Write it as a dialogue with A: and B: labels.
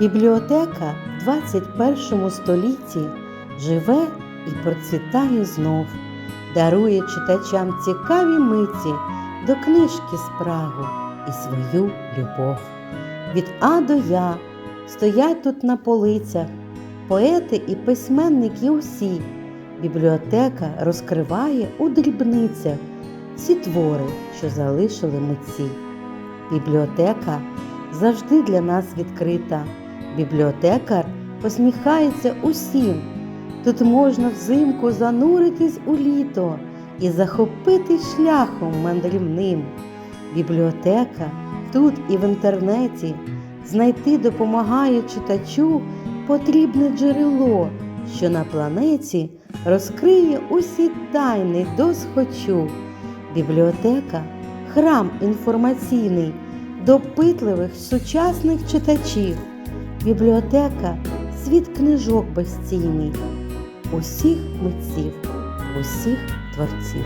A: Бібліотека в 21 столітті живе і процвітає знов, дарує читачам цікаві миті до книжки спрагу і свою любов. Від А до Я стоять тут на полицях поети і письменники усі. Бібліотека розкриває у дрібницях всі твори, що залишили митці. Бібліотека завжди для нас відкрита. Бібліотекар посміхається усім. Тут можна взимку зануритись у літо і захопитись шляхом мандрівним. Бібліотека тут і в інтернеті знайти допомагає читачу потрібне джерело, що на планеті розкриє усі тайни досхочу. Бібліотека храм інформаційний допитливих сучасних читачів. Бібліотека світ книжок безцінний, усіх митців, усіх творців.